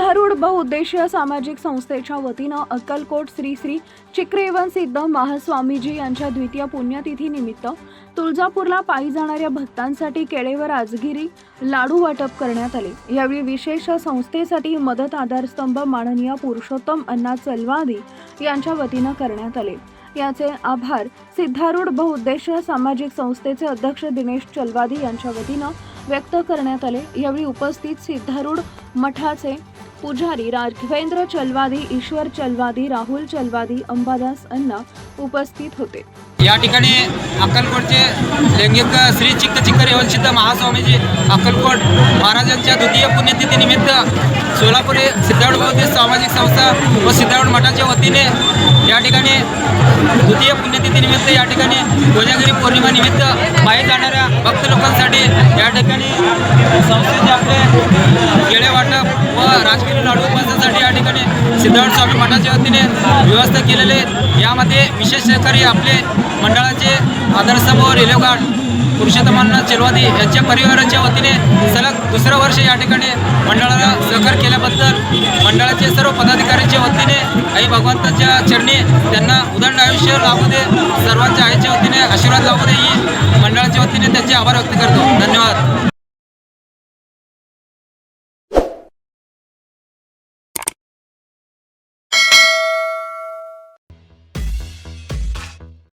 सिद्धारूढ बहुउद्देशीय सामाजिक संस्थेच्या वतीनं अक्कलकोट श्री श्री चिक्रेवन सिद्ध महास्वामीजी यांच्या द्वितीय पुण्यतिथी निमित्त तुळजापूरला पायी जाणाऱ्या भक्तांसाठी केळेवर राजगिरी लाडू वाटप करण्यात आले. यावेळी विशेष संस्थेसाठी मदत आधारस्तंभ माननीय पुरुषोत्तम अण्णा चलवादी यांच्या वतीनं करण्यात आले. याचे आभार सिद्धारूढ बहुउद्देशीय सामाजिक संस्थेचे अध्यक्ष दिनेश चलवादी यांच्या वतीनं व्यक्त करण्यात आले. यावेळी उपस्थित सिद्धारूढ मठाचे पुजारी राघवेंद्र चलवादी ईश्वर चलवादी राहुल चलवादी अंबादास अण्णा उपस्थित होते. या ठिकाणी अक्कलकोटचे लैंगिक श्री चिक्क चिक्क रेवलसिद्ध महास्वामीजी अक्कलकोट महाराजांच्या द्वितीय पुण्यतिथीनिमित्त सोलापुरी सिद्धार्थ बौद्धिस्ट सामाजिक संस्था व सिद्धार्थ मठाच्या वतीने या ठिकाणी द्वितीय पुण्यतिथीनिमित्त या ठिकाणी कोजागिरी पौर्णिमानिमित्त बाहेर जाणाऱ्या भक्त लोकांसाठी या ठिकाणी संस्थेचे आपले ठिकाणी सिद्धार्थ स्वामी मठाच्या वतीने व्यवस्था केलेले यामध्ये विशेष सहकारी आपले मंडळाचे आदर्शस्तंभ रेल्वेगार्ड पुरुषोत्तमांना चेलवादी यांच्या परिवाराच्या वतीने सलग दुसरं वर्ष या ठिकाणी मंडळाला सहकार केल्याबद्दल मंडळाचे सर्व पदाधिकाऱ्यांच्या वतीने आई भगवंताच्या चरणी त्यांना उदंड आयुष्य लाभू दे सर्वांच्या आईच्या वतीने आशीर्वाद लाभू दे ही मंडळाच्या वतीने त्यांचे आभार व्यक्त करतो.